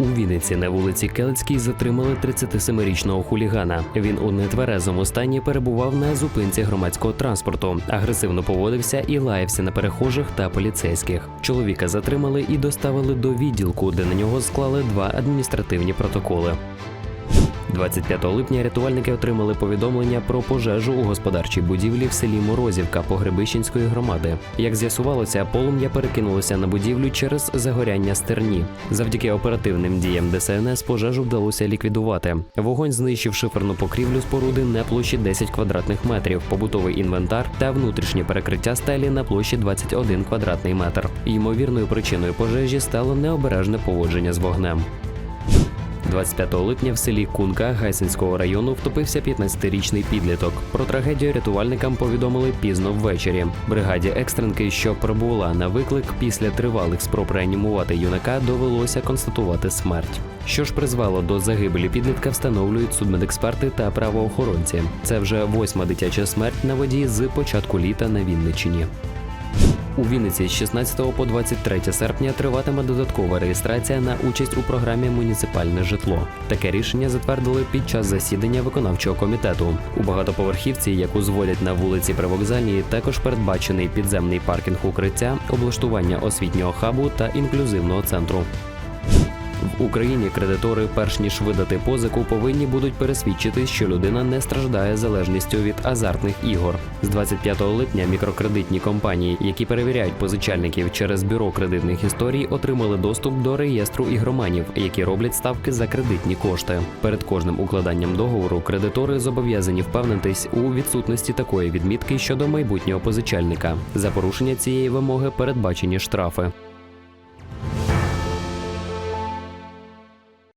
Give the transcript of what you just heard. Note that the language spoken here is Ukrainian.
У Вінниці на вулиці Келицькій затримали 37-річного хулігана. Він у нетверезому стані перебував на зупинці громадського транспорту, агресивно поводився і лаявся на перехожих та поліцейських. Чоловіка затримали і доставили до відділку, де на нього склали два адміністративні протоколи. 25 липня рятувальники отримали повідомлення про пожежу у господарчій будівлі в селі Морозівка Погребищенської громади. Як з'ясувалося, полум'я перекинулося на будівлю через загоряння стерні. Завдяки оперативним діям ДСНС пожежу вдалося ліквідувати. Вогонь знищив шиферну покрівлю споруди на площі 10 квадратних метрів, побутовий інвентар та внутрішнє перекриття стелі на площі 21 квадратний метр. Ймовірною причиною пожежі стало необережне поводження з вогнем. 25 липня в селі Кунка Гайсинського району втопився 15-річний підліток. Про трагедію рятувальникам повідомили пізно ввечері. Бригаді екстренки, що прибула на виклик після тривалих спроб реанімувати юнака, довелося констатувати смерть. Що ж призвело до загибелі підлітка, встановлюють судмедексперти та правоохоронці. Це вже восьма дитяча смерть на воді з початку літа на Вінниччині. У Вінниці з 16 по 23 серпня триватиме додаткова реєстрація на участь у програмі Муніципальне житло. Таке рішення затвердили під час засідання виконавчого комітету. У багатоповерхівці, яку зводять на вулиці Привокзальній, також передбачений підземний паркінг укриття, облаштування освітнього хабу та інклюзивного центру. В Україні кредитори, перш ніж видати позику, повинні будуть пересвідчити, що людина не страждає залежністю від азартних ігор. З 25 липня мікрокредитні компанії, які перевіряють позичальників через бюро кредитних історій, отримали доступ до реєстру ігроманів, які роблять ставки за кредитні кошти. Перед кожним укладанням договору кредитори зобов'язані впевнитись у відсутності такої відмітки щодо майбутнього позичальника. За порушення цієї вимоги передбачені штрафи.